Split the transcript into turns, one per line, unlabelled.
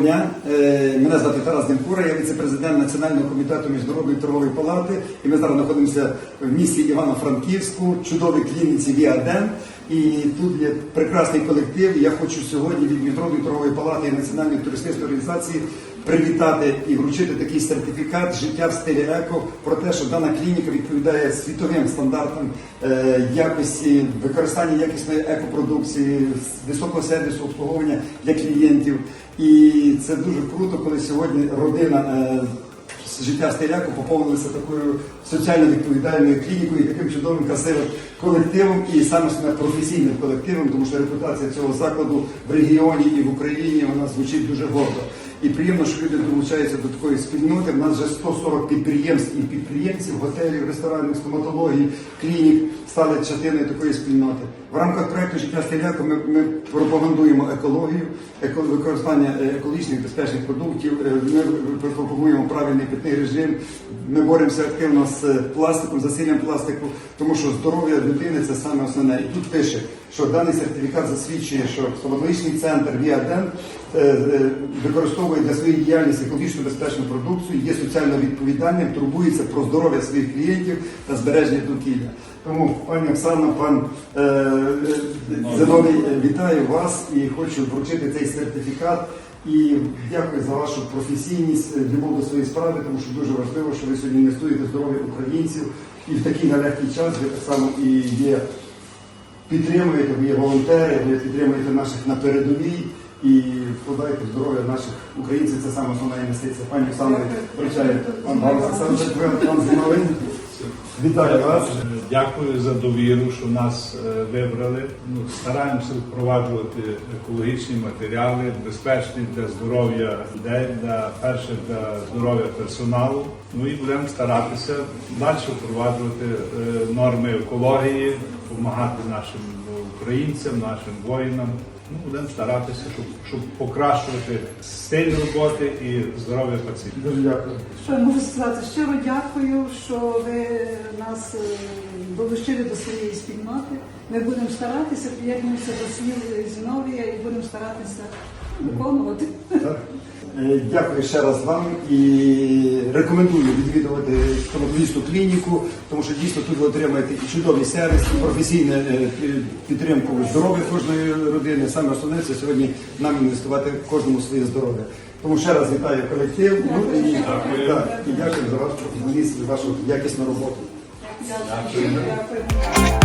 дня. Е, Мене звати Тарас Демкура, я віце-президент Національного комітету Міжнародної торгової палати. І ми зараз знаходимося в місті Івано-Франківську, чудовій клініці Віаден. І тут є прекрасний колектив. Я хочу сьогодні від Міжнародної торгової палати і Національної туристичної організації привітати і вручити такий сертифікат життя в стилі еко про те, що дана клініка відповідає світовим стандартам е, якості використання якісної екопродукції, високого сервісу обслуговування для клієнтів. І це дуже круто, коли сьогодні родина. Життя Стеляку поповнилися такою соціально відповідальною клінікою, і таким чудовим красивим колективом, і саме професійним колективом, тому що репутація цього закладу в регіоні і в Україні вона звучить дуже гордо. І приємно, що люди долучаються до такої спільноти. У нас вже 140 підприємств і підприємців, готелів, ресторанів, стоматології, клінік стали частиною такої спільноти. В рамках проекту життя Стеляку ми, ми пропагандуємо екологію, еко- використання е, екологічних безпечних продуктів. е, Ми пропагуємо правильний питний режим. Ми боремося активно з пластиком, засиллям пластику, тому що здоров'я людини це саме основне. І тут пише, що даний сертифікат засвідчує, що стоматологічний центр Віаден е, е, використовує для своєї діяльності екологічно безпечну продукцію, є соціально відповідальним, турбується про здоров'я своїх клієнтів та збереження довкілля. Тому, пані Оксана, пан е, е, Зиновій, вітаю вас і хочу вручити цей сертифікат. І дякую за вашу професійність, е, любов до своєї справи, тому що дуже важливо, що ви сьогодні інвестуєте в здоров'я українців. І в такий нелегкий час ви так само і є підтримуєте, ви є волонтери, ви підтримуєте наших на передовій і вкладаєте в здоров'я наших українців. Це саме основна інвестиція. Пані Оксана, вручаю пан Галас Олександрович, пан Зиновий. Вітаю вас.
Дякую за довіру, що нас е, вибрали. Ну, стараємося впроваджувати екологічні матеріали, безпечні для здоров'я людей, для перше для здоров'я персоналу. Ну і будемо старатися далі впроваджувати е, норми екології, допомагати нашим українцям, нашим воїнам. Ну, будемо старатися, щоб, щоб покращувати стиль роботи і здоров'я пацієнтів.
Дуже дякую.
Що я можу сказати? Щиро дякую, що ви нас е, долучили до своєї спільноти. Ми будемо старатися, приєднуємося до слів Зіновія і будемо старатися виконувати.
Так. Е, Дякую ще раз вам і рекомендую відвідувати стоматологічну клініку, тому що дійсно тут ви отримаєте і чудовий сервіс, і професійну е, підтримку здоров'я кожної родини. Саме основне це сьогодні нам інвестувати кожному своє здоров'я. Тому ще раз вітаю колектив ну, і, так, і дякую за ваш професіоналізм, за вашу якісну роботу.
Дякую.